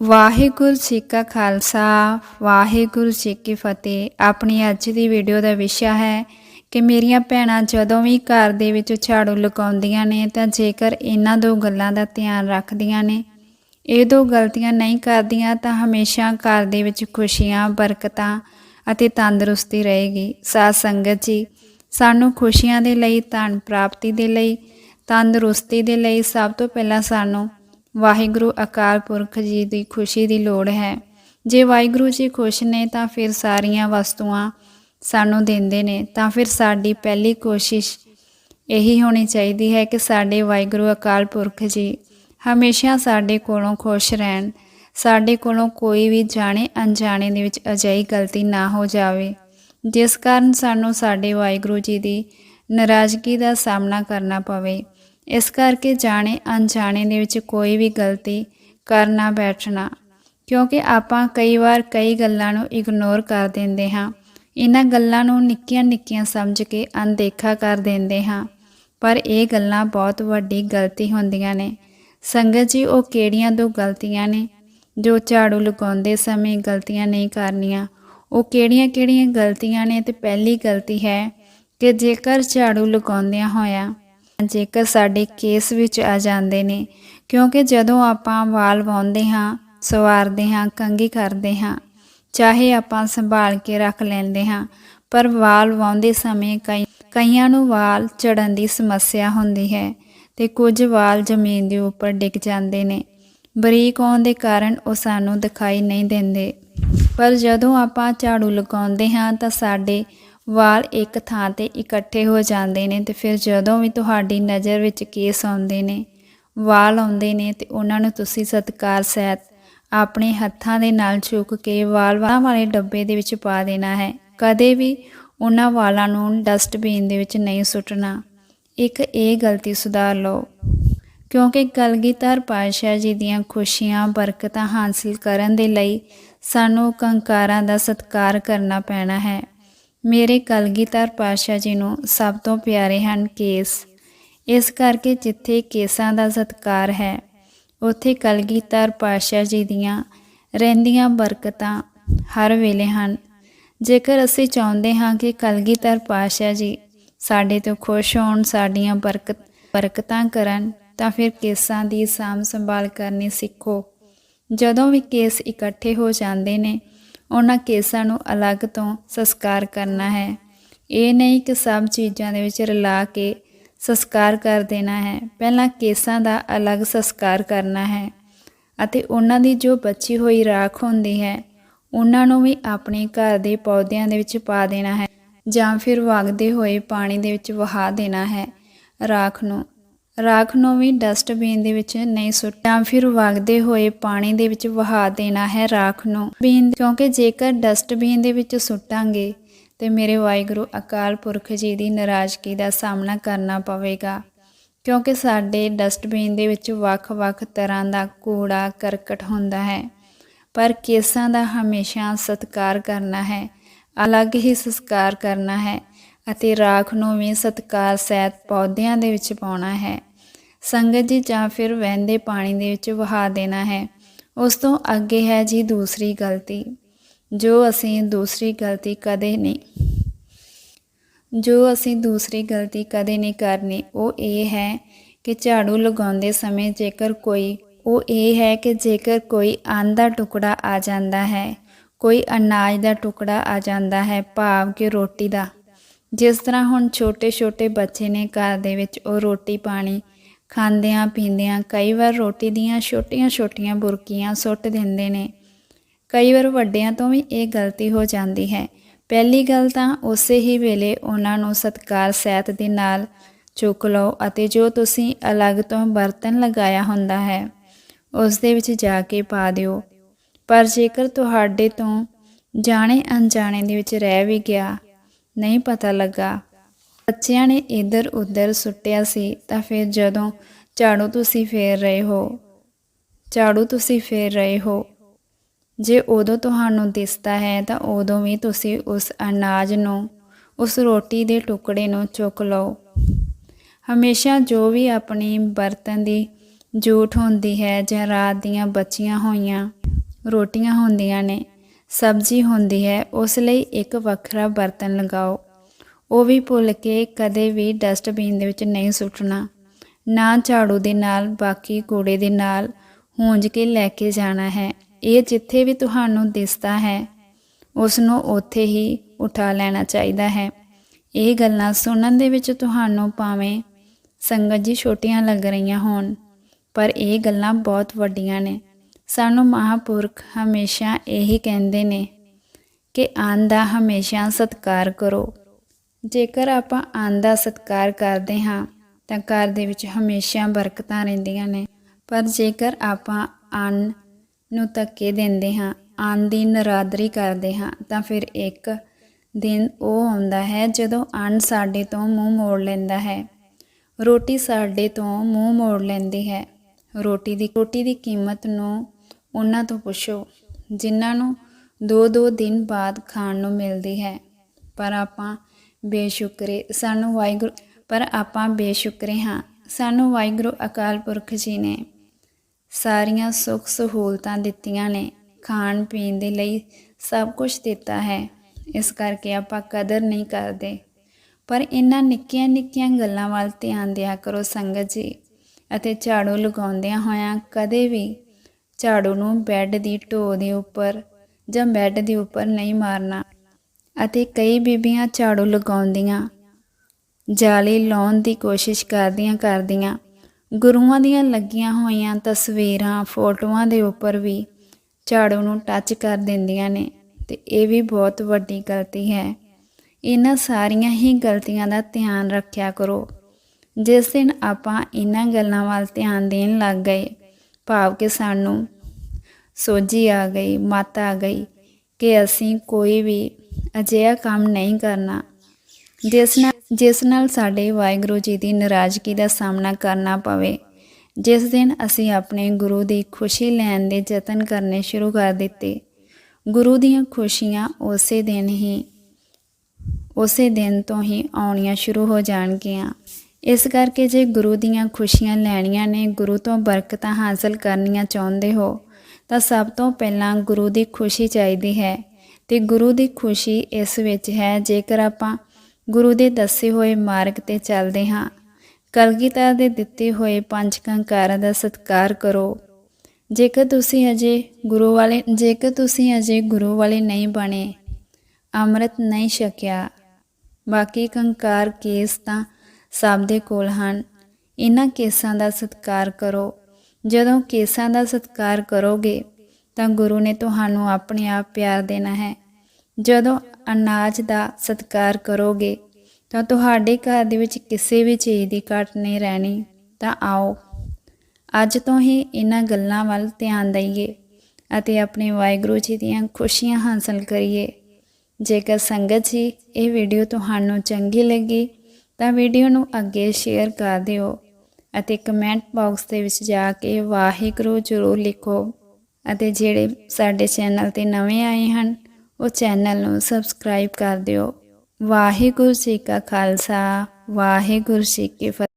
ਵਾਹਿਗੁਰੂ ਜੀ ਕਾ ਖਾਲਸਾ, ਵਾਹਿਗੁਰੂ ਜੀ ਕੀ ਫਤਿਹ। ਆਪਣੀ ਅੱਜ ਦੀ ਵੀਡੀਓ ਦਾ ਵਿਸ਼ਾ ਹੈ ਕਿ ਮੇਰੀਆਂ ਭੈਣਾਂ ਜਦੋਂ ਵੀ ਘਰ ਦੇ ਵਿੱਚ ਝਾੜੂ ਲਗਾਉਂਦੀਆਂ ਨੇ ਤਾਂ ਜੇਕਰ ਇਹਨਾਂ ਦੋ ਗੱਲਾਂ ਦਾ ਧਿਆਨ ਰੱਖਦੀਆਂ ਨੇ, ਇਹ ਦੋ ਗਲਤੀਆਂ ਨਹੀਂ ਕਰਦੀਆਂ ਤਾਂ ਹਮੇਸ਼ਾ ਘਰ ਦੇ ਵਿੱਚ ਖੁਸ਼ੀਆਂ, ਬਰਕਤਾਂ ਅਤੇ ਤੰਦਰੁਸਤੀ ਰਹੇਗੀ। ਸਾਧ ਸੰਗਤ ਜੀ, ਸਾਨੂੰ ਖੁਸ਼ੀਆਂ ਦੇ ਲਈ, ਧਨ ਪ੍ਰਾਪਤੀ ਦੇ ਲਈ, ਤੰਦਰੁਸਤੀ ਦੇ ਲਈ ਸਭ ਤੋਂ ਪਹਿਲਾਂ ਸਾਨੂੰ ਵਾਹਿਗੁਰੂ ਅਕਾਲ ਪੁਰਖ ਜੀ ਦੀ ਖੁਸ਼ੀ ਦੀ ਲੋੜ ਹੈ। ਜੇ ਵਾਹਿਗੁਰੂ ਜੀ ਖੁਸ਼ ਨੇ ਤਾਂ ਫਿਰ ਸਾਰੀਆਂ ਵਸਤੂਆਂ ਸਾਨੂੰ ਦਿੰਦੇ ਨੇ, ਤਾਂ ਫਿਰ ਸਾਡੀ ਪਹਿਲੀ ਕੋਸ਼ਿਸ਼ ਇਹੀ ਹੋਣੀ ਚਾਹੀਦੀ ਹੈ ਕਿ ਸਾਡੇ ਵਾਹਿਗੁਰੂ ਅਕਾਲ ਪੁਰਖ ਜੀ ਹਮੇਸ਼ਾ ਸਾਡੇ ਕੋਲੋਂ ਖੁਸ਼ ਰਹਿਣ, ਸਾਡੇ ਕੋਲੋਂ ਕੋਈ ਵੀ ਜਾਣੇ ਅਣਜਾਣੇ ਦੇ ਵਿੱਚ ਅਜਿਹੀ ਗਲਤੀ ਨਾ ਹੋ ਜਾਵੇ, ਜਿਸ ਕਾਰਨ ਸਾਨੂੰ ਸਾਡੇ ਵਾਹਿਗੁਰੂ ਜੀ ਦੀ ਨਾਰਾਜ਼ਗੀ ਦਾ ਸਾਹਮਣਾ ਕਰਨਾ ਪਵੇ। ਇਸ ਕਰਕੇ ਜਾਣੇ ਅਣਜਾਣੇ ਦੇ ਵਿੱਚ ਕੋਈ ਵੀ ਗਲਤੀ ਕਰਨਾ ਬੈਠਣਾ, ਕਿਉਂਕਿ ਆਪਾਂ ਕਈ ਵਾਰ ਕਈ ਗੱਲਾਂ ਨੂੰ ਇਗਨੋਰ ਕਰ ਦਿੰਦੇ ਹਾਂ। ਇਹਨਾਂ ਗੱਲਾਂ ਨੂੰ ਨਿੱਕੀਆਂ ਨਿੱਕੀਆਂ ਸਮਝ ਕੇ ਅਣਦੇਖਾ ਕਰ ਦਿੰਦੇ ਹਾਂ। ਪਰ ਇਹ ਗੱਲਾਂ ਬਹੁਤ ਵੱਡੀ ਗਲਤੀ ਹੁੰਦੀਆਂ ਨੇ। ਸੰਗਤ ਜੀ, ਉਹ ਕਿਹੜੀਆਂ ਦੋ ਗਲਤੀਆਂ ਨੇ ਜੋ ਝਾੜੂ ਲਗਾਉਂਦੇ ਸਮੇਂ ਗਲਤੀਆਂ ਨਹੀਂ ਕਰਨੀਆਂ? ਉਹ ਕਿਹੜੀਆਂ-ਕਿਹੜੀਆਂ ਗਲਤੀਆਂ ਨੇ ਤੇ ਪਹਿਲੀ ਗਲਤੀ ਹੈ ਕਿ ਜੇਕਰ ਝਾੜੂ ਲਗਾਉਂਦਿਆਂ ਹੋਇਆਂ ਜੇਕਰ ਸਾਡੇ ਕੇਸ ਵਿੱਚ ਆ ਜਾਂਦੇ ਨੇ, ਕਿਉਂਕਿ ਜਦੋਂ ਆਪਾਂ ਵਾਲ ਵਾਉਂਦੇ ਹਾਂ, ਸਵਾਰਦੇ ਹਾਂ, ਕੰਘੀ ਕਰਦੇ ਹਾਂ, ਚਾਹੇ ਆਪਾਂ ਸੰਭਾਲ ਕੇ ਰੱਖ ਲੈਂਦੇ ਹਾਂ, ਪਰ ਵਾਲ ਵਾਉਂਦੇ ਸਮੇਂ ਕਈ, ਕਈਆਂ ਨੂੰ ਵਾਲ ਝੜਨ ਦੀ ਸਮੱਸਿਆ ਹੁੰਦੀ ਹੈ ਤੇ ਕੁਝ ਵਾਲ ਜ਼ਮੀਨ ਦੇ ਉੱਪਰ ਡਿੱਗ ਜਾਂਦੇ ਨੇ। ਬਰੀਕ ਹੋਣ ਦੇ ਕਾਰਨ ਉਹ ਸਾਨੂੰ ਦਿਖਾਈ ਨਹੀਂ ਦਿੰਦੇ। ਪਰ ਜਦੋਂ ਆਪਾਂ ਝਾੜੂ ਲਗਾਉਂਦੇ ਹਾਂ ਤਾਂ ਸਾਡੇ ਵਾਲ ਇੱਕ ਥਾਂ ਤੇ ਇਕੱਠੇ ਹੋ ਜਾਂਦੇ ਨੇ ਤੇ ਫਿਰ ਜਦੋਂ ਵੀ ਤੁਹਾਡੀ ਨਜ਼ਰ ਵਿੱਚ ਕੇਸ ਆਉਂਦੇ ਨੇ, ਵਾਲ ਆਉਂਦੇ ਨੇ ਤੇ ਉਹਨਾਂ ਨੂੰ ਤੁਸੀਂ ਸਤਕਾਰ ਸਹਿਤ ਆਪਣੇ ਹੱਥਾਂ ਦੇ ਨਾਲ ਚੁੱਕ ਕੇ ਵਾਲ ਵਾਲੇ ਡੱਬੇ ਦੇ ਵਿੱਚ ਪਾ ਦੇਣਾ ਹੈ। ਕਦੇ ਵੀ ਉਹਨਾਂ ਵਾਲਾਂ ਨੂੰ ਡਸਟਬਿਨ ਦੇ ਵਿੱਚ ਨਹੀਂ ਸੁੱਟਣਾ। ਇੱਕ ਇਹ ਗਲਤੀ ਸੁਧਾਰ ਲਓ। ਕਿਉਂਕਿ ਕਲਗੀਧਰ ਪਾਤਸ਼ਾਹ ਜੀ ਦੀਆਂ ਖੁਸ਼ੀਆਂ, ਬਰਕਤਾਂ ਹਾਸਲ ਕਰਨ ਦੇ ਲਈ ਸਾਨੂੰ ਕੰਕਾਰਾਂ ਦਾ ਸਤਕਾਰ ਕਰਨਾ ਪੈਣਾ ਹੈ। ਮੇਰੇ ਕਲਗੀਧਰ ਪਾਤਸ਼ਾਹ ਜੀ ਨੂੰ ਸਭ ਤੋਂ ਪਿਆਰੇ ਹਨ ਕੇਸ। ਇਸ ਕਰਕੇ ਜਿੱਥੇ ਕੇਸਾਂ ਦਾ ਸਤਕਾਰ ਹੈ, ਉੱਥੇ ਕਲਗੀਧਰ ਪਾਤਸ਼ਾਹ ਜੀ ਦੀਆਂ ਰਹਿੰਦੀਆਂ ਬਰਕਤਾਂ ਹਰ ਵੇਲੇ ਹਨ। ਜੇਕਰ ਅਸੀਂ ਚਾਹੁੰਦੇ ਹਾਂ ਕਿ ਕਲਗੀਧਰ ਪਾਤਸ਼ਾਹ ਜੀ ਸਾਡੇ ਤੋਂ ਖੁਸ਼ ਹੋਣ, ਸਾਡੀਆਂ ਬਰਕਤ, ਬਰਕਤਾਂ ਕਰਨ, ਤਾਂ ਫਿਰ ਕੇਸਾਂ ਦੀ ਸਾਂਭ ਸੰਭਾਲ ਕਰਨੀ ਸਿੱਖੋ। ਜਦੋਂ ਵੀ ਕੇਸ ਇਕੱਠੇ ਹੋ ਜਾਂਦੇ ਨੇ ਉਹਨਾਂ ਕੇਸਾਂ ਨੂੰ ਅਲੱਗ ਤੋਂ ਸੰਸਕਾਰ ਕਰਨਾ ਹੈ। ਇਹ ਨਹੀਂ ਕਿ ਸਭ ਚੀਜ਼ਾਂ ਦੇ ਵਿੱਚ ਰਲਾ ਕੇ ਸੰਸਕਾਰ ਕਰ ਦੇਣਾ ਹੈ। ਪਹਿਲਾਂ ਕੇਸਾਂ ਦਾ ਅਲੱਗ ਸੰਸਕਾਰ ਕਰਨਾ ਹੈ ਅਤੇ ਉਹਨਾਂ ਦੀ ਜੋ ਬਚੀ ਹੋਈ ਰਾਖ ਹੁੰਦੀ ਹੈ, ਉਹਨਾਂ ਨੂੰ ਵੀ ਆਪਣੇ ਘਰ ਦੇ ਪੌਦਿਆਂ ਦੇ ਵਿੱਚ ਪਾ ਦੇਣਾ ਹੈ ਜਾਂ ਫਿਰ ਵਗਦੇ ਹੋਏ ਪਾਣੀ ਦੇ ਵਿੱਚ ਵਹਾ ਦੇਣਾ ਹੈ ਰਾਖ ਨੂੰ। ਰਾਖ ਨੂੰ ਵੀ ਡਸਟਬਿਨ ਦੇ ਵਿੱਚ ਨਹੀਂ ਸੁੱਟਾਂ ਫਿਰ ਵਗਦੇ ਹੋਏ ਪਾਣੀ ਦੇ ਵਿੱਚ ਵਹਾ ਦੇਣਾ ਹੈ ਰਾਖ ਨੂੰ। ਬੀਨ ਕਿਉਂਕਿ ਜੇਕਰ ਡਸਟਬਿਨ ਦੇ ਵਿੱਚ ਸੁੱਟਾਂਗੇ, ਤੇ ਮੇਰੇ ਵਾਹਿਗੁਰੂ ਅਕਾਲ ਪੁਰਖ ਜੀ ਦੀ ਨਾਰਾਜ਼ਗੀ ਦਾ ਸਾਹਮਣਾ ਕਰਨਾ ਪਵੇਗਾ। ਕਿਉਂਕਿ ਸਾਡੇ ਡਸਟਬਿਨ ਦੇ ਵਿੱਚ ਵੱਖ-ਵੱਖ ਤਰ੍ਹਾਂ ਦਾ ਕੂੜਾ ਕਰਕਟ ਹੁੰਦਾ ਹੈ। ਪਰ ਕੇਸਾਂ ਦਾ ਹਮੇਸ਼ਾ ਸਤਿਕਾਰ ਕਰਨਾ ਹੈ, ਅਲੱਗ ਹੀ ਸੰਸਕਾਰ ਕਰਨਾ ਹੈ ਅਤੇ ਰਾਖ ਨੂੰ ਵੀ ਸਤਿਕਾਰ ਸਹਿਤ ਪੌਦਿਆਂ ਦੇ ਵਿੱਚ ਪਾਉਣਾ ਹੈ। ਸੰਗਤ ਜੀ ਜਾਂ ਫਿਰ ਵਹਿੰਦੇ ਪਾਣੀ ਦੇ ਵਿੱਚ ਵਹਾ ਦੇਣਾ ਹੈ। ਉਸ ਤੋਂ ਅੱਗੇ ਹੈ ਜੀ ਦੂਸਰੀ ਗਲਤੀ, ਜੋ ਅਸੀਂ ਦੂਸਰੀ ਗਲਤੀ ਕਦੇ ਨਹੀਂ। ਜੋ ਅਸੀਂ ਦੂਸਰੀ ਗਲਤੀ ਕਦੇ ਨਹੀਂ ਕਰਨੀ, ਉਹ ਇਹ ਹੈ ਕਿ ਝਾੜੂ ਲਗਾਉਂਦੇ ਸਮੇਂ ਜੇਕਰ ਕੋਈ, ਉਹ ਇਹ ਹੈ ਕਿ ਜੇਕਰ ਕੋਈ ਅੰਨ ਦਾ ਟੁਕੜਾ ਆ ਜਾਂਦਾ ਹੈ, ਕੋਈ ਅਨਾਜ ਦਾ ਟੁਕੜਾ ਆ ਜਾਂਦਾ ਹੈ, ਭਾਵ ਕਿ ਰੋਟੀ ਦਾ। ਜਿਸ ਤਰ੍ਹਾਂ ਹੁਣ ਛੋਟੇ-ਛੋਟੇ ਬੱਚੇ ਨੇ ਘਰ ਦੇ ਵਿੱਚ ਉਹ ਰੋਟੀ ਪਾਣੀ ਖਾਂਦਿਆਂ ਪੀਂਦਿਆਂ ਕਈ ਵਾਰ ਰੋਟੀ ਦੀਆਂ ਛੋਟੀਆਂ-ਛੋਟੀਆਂ ਬੁਰਕੀਆਂ ਸੁੱਟ ਦਿੰਦੇ ਨੇ। ਕਈ ਵਾਰ ਵੱਡਿਆਂ ਤੋਂ ਵੀ ਇਹ ਗਲਤੀ ਹੋ ਜਾਂਦੀ ਹੈ। ਪਹਿਲੀ ਗੱਲ ਤਾਂ ਉਸੇ ਹੀ ਵੇਲੇ ਉਹਨਾਂ ਨੂੰ ਸਤਕਾਰ ਸਹਿਤ ਦੇ ਨਾਲ ਚੁੱਕ ਲਓ ਅਤੇ ਜੋ ਤੁਸੀਂ ਅਲੱਗ ਤੋਂ ਬਰਤਨ ਲਗਾਇਆ ਹੁੰਦਾ ਹੈ, ਉਸ ਦੇ ਵਿੱਚ ਜਾ ਕੇ ਪਾ ਦਿਓ। ਪਰ ਜੇਕਰ ਤੁਹਾਡੇ ਤੋਂ ਜਾਣੇ ਅਣਜਾਣੇ ਦੇ ਵਿੱਚ ਰਹਿ ਵੀ ਗਿਆ, ਨਹੀਂ ਪਤਾ ਲੱਗਾ ਬੱਚਿਆਂ ਨੇ ਇੱਧਰ ਉੱਧਰ ਸੁੱਟਿਆ ਸੀ ਤਾਂ ਫਿਰ ਜਦੋਂ ਝਾੜੂ ਤੁਸੀਂ ਫੇਰ ਰਹੇ ਹੋ, ਝਾੜੂ ਤੁਸੀਂ ਫੇਰ ਰਹੇ ਹੋ, ਜੇ ਉਦੋਂ ਤੁਹਾਨੂੰ ਦਿਸਦਾ ਹੈ ਤਾਂ ਉਦੋਂ ਵੀ ਤੁਸੀਂ ਉਸ ਅਨਾਜ ਨੂੰ, ਉਸ ਰੋਟੀ ਦੇ ਟੁਕੜੇ ਨੂੰ ਚੁੱਕ ਲਓ। ਹਮੇਸ਼ਾ ਜੋ ਵੀ ਆਪਣੀ ਬਰਤਨ ਦੀ ਜੂਠ ਹੁੰਦੀ ਹੈ ਜਾਂ ਰਾਤ ਦੀਆਂ ਬਚੀਆਂ ਹੋਈਆਂ ਰੋਟੀਆਂ ਹੁੰਦੀਆਂ ਨੇ, ਸਬਜ਼ੀ ਹੁੰਦੀ ਹੈ, ਉਸ ਲਈ ਇੱਕ ਵੱਖਰਾ ਬਰਤਨ ਲਗਾਓ। ਉਹ ਵੀ ਭੁੱਲ ਕੇ ਕਦੇ ਵੀ ਡਸਟਬਿਨ ਦੇ ਵਿੱਚ ਨਹੀਂ ਸੁੱਟਣਾ। ਨਾ ਝਾੜੂ ਦੇ ਨਾਲ, ਬਾਕੀ ਕੂੜੇ ਦੇ ਨਾਲ ਹੂੰਜ ਕੇ ਲੈ ਕੇ ਜਾਣਾ ਹੈ। ਇਹ ਜਿੱਥੇ ਵੀ ਤੁਹਾਨੂੰ ਦਿਸਦਾ ਹੈ ਉਸ ਨੂੰ ਉੱਥੇ ਹੀ ਉਠਾ ਲੈਣਾ ਚਾਹੀਦਾ ਹੈ। ਇਹ ਗੱਲਾਂ ਸੁਣਨ ਦੇ ਵਿੱਚ ਤੁਹਾਨੂੰ ਭਾਵੇਂ ਸੰਗਤ ਜੀ ਛੋਟੀਆਂ ਲੱਗ ਰਹੀਆਂ ਹੋਣ, ਪਰ ਇਹ ਗੱਲਾਂ ਬਹੁਤ ਵੱਡੀਆਂ ਨੇ। ਸਾਨੂੰ ਮਹਾਪੁਰਖ ਹਮੇਸ਼ਾ ਇਹੀ ਕਹਿੰਦੇ ਨੇ ਕਿ ਅੰਨ ਦਾ ਹਮੇਸ਼ਾ ਸਤਿਕਾਰ ਕਰੋ। ਜੇਕਰ ਆਪਾਂ ਅੰਨ ਦਾ ਸਤਿਕਾਰ ਕਰਦੇ ਹਾਂ, ਤਾਂ ਘਰ ਦੇ ਵਿੱਚ ਹਮੇਸ਼ਾ ਬਰਕਤਾਂ ਰਹਿੰਦੀਆਂ ਨੇ। ਪਰ ਜੇਕਰ ਆਪਾਂ ਅੰਨ ਨੂੰ ਧੱਕੇ ਦਿੰਦੇ ਹਾਂ ਅੰਨ ਦੀ ਨਰਾਦਰੀ ਕਰਦੇ ਹਾਂ, ਤਾਂ ਫਿਰ ਇੱਕ ਦਿਨ ਉਹ ਆਉਂਦਾ ਹੈ ਜਦੋਂ ਅੰਨ ਸਾਡੇ ਤੋਂ ਮੂੰਹ ਮੋੜ ਲੈਂਦਾ ਹੈ। ਰੋਟੀ ਸਾਡੇ ਤੋਂ ਮੂੰਹ ਮੋੜ ਲੈਂਦੀ ਹੈ। ਰੋਟੀ ਦੀ ਰੋਟੀ ਦੀ ਕੀਮਤ ਨੂੰ ਉਹਨਾਂ ਤੋਂ ਪੁੱਛੋ, ਜਿਨ੍ਹਾਂ ਨੂੰ ਦੋ ਦੋ ਦਿਨ ਬਾਅਦ ਖਾਣ ਨੂੰ ਮਿਲਦੀ ਹੈ। ਪਰ ਆਪਾਂ ਬੇਸ਼ੁਕਰੇ, ਸਾਨੂੰ ਵਾਹਿਗੁਰੂ, ਪਰ ਆਪਾਂ ਬੇਸ਼ੁਕਰੇ ਹਾਂ। ਸਾਨੂੰ ਵਾਹਿਗੁਰੂ ਅਕਾਲ ਪੁਰਖ ਜੀ ਨੇ ਸਾਰੀਆਂ ਸੁੱਖ ਸਹੂਲਤਾਂ ਦਿੱਤੀਆਂ ਨੇ। ਖਾਣ ਪੀਣ ਦੇ ਲਈ ਸਭ ਕੁਝ ਦਿੱਤਾ ਹੈ। ਇਸ ਕਰਕੇ ਆਪਾਂ ਕਦਰ ਨਹੀਂ ਕਰਦੇ। ਪਰ ਇਹਨਾਂ ਨਿੱਕੀਆਂ ਨਿੱਕੀਆਂ ਗੱਲਾਂ ਵੱਲ ਧਿਆਨ ਦਿਆ ਕਰੋ ਸੰਗਤ ਜੀ। ਅਤੇ ਝਾੜੂ ਲਗਾਉਂਦਿਆਂ ਹੋਇਆਂ ਕਦੇ ਵੀ ਝਾੜੂ ਨੂੰ ਬੈੱਡ ਦੀ ਢੋ ਦੇ ਉੱਪਰ ਜਾਂ ਬੈੱਡ ਦੇ ਉੱਪਰ ਨਹੀਂ ਮਾਰਨਾ। ਅਤੇ ਕਈ ਬੀਬੀਆਂ ਝਾੜੂ ਲਗਾਉਂਦੀਆਂ, ਜਾਲੀ ਲਾਉਣ ਦੀ ਕੋਸ਼ਿਸ਼ ਕਰਦੀਆਂ ਕਰਦੀਆਂ, ਗੁਰੂਆਂ ਦੀਆਂ ਲੱਗੀਆਂ ਹੋਈਆਂ ਤਸਵੀਰਾਂ, ਫੋਟੋਆਂ ਦੇ ਉੱਪਰ ਵੀ ਝਾੜੂ ਨੂੰ ਟੱਚ ਕਰ ਦਿੰਦੀਆਂ ਨੇ ਤੇ ਇਹ ਵੀ ਬਹੁਤ ਵੱਡੀ ਗਲਤੀ ਹੈ। ਇਹਨਾਂ ਸਾਰੀਆਂ ਹੀ ਗਲਤੀਆਂ ਦਾ ਧਿਆਨ ਰੱਖਿਆ ਕਰੋ। ਜਿਸ ਦਿਨ ਆਪਾਂ ਇਹਨਾਂ ਗੱਲਾਂ ਵੱਲ ਧਿਆਨ ਦੇਣ ਲੱਗ ਗਏ, ਭਾਵ ਕਿ ਸਾਨੂੰ ਸੋਝੀ ਆ ਗਈ, ਮਤ ਆ ਗਈ ਕਿ ਅਸੀਂ ਕੋਈ ਵੀ ਅਜਿਹਾ ਕੰਮ ਨਹੀਂ ਕਰਨਾ। ਜਿਸ ਨਾਲ ਜਿਸ ਨਾਲ ਸਾਡੇ ਵਾਹਿਗੁਰੂ ਜੀ ਦੀ ਨਾਰਾਜ਼ਗੀ ਦਾ ਸਾਹਮਣਾ ਕਰਨਾ ਪਵੇ। ਜਿਸ ਦਿਨ ਅਸੀਂ ਆਪਣੇ ਗੁਰੂ ਦੀ ਖੁਸ਼ੀ ਲੈਣ ਦੇ ਯਤਨ ਕਰਨੇ ਸ਼ੁਰੂ ਕਰ ਦਿੱਤੇ। ਗੁਰੂ ਦੀਆਂ ਖੁਸ਼ੀਆਂ ਉਸੇ ਦਿਨ ਹੀ ਉਸੇ ਦਿਨ ਤੋਂ ਹੀ ਆਉਣੀਆਂ ਸ਼ੁਰੂ ਹੋ ਜਾਣਗੀਆਂ। ਇਸ ਕਰਕੇ ਜੇ ਗੁਰੂ ਦੀਆਂ ਖੁਸ਼ੀਆਂ ਲੈਣੀਆਂ ਨੇ, ਗੁਰੂ ਤੋਂ ਬਰਕਤਾਂ ਹਾਸਲ ਕਰਨੀਆਂ ਚਾਹੁੰਦੇ ਹੋ, ਤਾਂ ਸਭ ਤੋਂ ਪਹਿਲਾਂ ਗੁਰੂ ਦੀ ਖੁਸ਼ੀ ਚਾਹੀਦੀ ਹੈ। ਤੇ ਗੁਰੂ ਦੀ ਖੁਸ਼ੀ ਇਸ ਵਿੱਚ ਹੈ, ਜੇਕਰ ਆਪਾਂ ਗੁਰੂ ਦੇ ਦੱਸੇ ਹੋਏ ਮਾਰਗ ਤੇ ਚੱਲਦੇ ਹਾਂ, ਕਲਗੀਧਰ ਦੇ ਦਿੱਤੇ ਹੋਏ ਪੰਜ ਕੰਕਾਰਾਂ ਦਾ ਸਤਿਕਾਰ ਕਰੋ। ਜੇਕਰ ਤੁਸੀਂ ਅਜੇ ਗੁਰੂ ਵਾਲੇ, ਜੇਕਰ ਤੁਸੀਂ ਅਜੇ ਗੁਰੂ ਵਾਲੇ ਨਹੀਂ ਬਣੇ, ਅੰਮ੍ਰਿਤ ਨਹੀਂ ਛਕਿਆ, ਬਾਕੀ ਕੰਕਾਰ ਕੇਸ ਤਾਂ ਸਭ ਦੇ ਕੋਲ ਹਨ। ਇਹਨਾਂ ਕੇਸਾਂ ਦਾ ਸਤਿਕਾਰ ਕਰੋ। ਜਦੋਂ ਕੇਸਾਂ ਦਾ ਸਤਿਕਾਰ ਕਰੋਗੇ ਤਾਂ ਗੁਰੂ ਨੇ ਤੁਹਾਨੂੰ ਆਪਣੇ ਆਪ ਪਿਆਰ ਦੇਣਾ ਹੈ। ਜਦੋਂ ਅਨਾਜ ਦਾ ਸਤਿਕਾਰ ਕਰੋਗੇ, ਤਾਂ ਤੁਹਾਡੇ ਘਰ ਦੇ ਵਿੱਚ ਕਿਸੇ ਵੀ ਚੀਜ਼ ਦੀ ਘਾਟ ਨਹੀਂ ਰਹਿਣੀ। ਤਾਂ ਆਓ, ਅੱਜ ਤੋਂ ਹੀ ਇਹਨਾਂ ਗੱਲਾਂ ਵੱਲ ਧਿਆਨ ਦਈਏ ਅਤੇ ਆਪਣੇ ਵਾਹਿਗੁਰੂ ਜੀ ਦੀਆਂ ਖੁਸ਼ੀਆਂ ਹਾਸਲ ਕਰੀਏ। ਜੇਕਰ ਸੰਗਤ ਜੀ, ਇਹ ਵੀਡੀਓ ਤੁਹਾਨੂੰ ਚੰਗੀ ਲੱਗੀ, ਤਾਂ ਵੀਡੀਓ ਨੂੰ ਅੱਗੇ ਸ਼ੇਅਰ ਕਰ ਦਿਓ ਅਤੇ ਕਮੈਂਟ ਬਾਕਸ ਦੇ ਵਿੱਚ ਜਾ ਕੇ ਵਾਹਿਗੁਰੂ ਜ਼ਰੂਰ ਲਿਖੋ। ਅਤੇ ਜਿਹੜੇ ਸਾਡੇ ਚੈਨਲ ਤੇ ਨਵੇਂ ਆਏ ਹਨ, ਉਹ ਚੈਨਲ ਨੂੰ ਸਬਸਕ੍ਰਾਈਬ ਕਰ ਦਿਓ। ਵਾਹਿਗੁਰੂ ਜੀ ਕਾ ਖਾਲਸਾ, ਵਾਹਿਗੁਰੂ ਜੀ ਕੀ ਫਤਿਹ।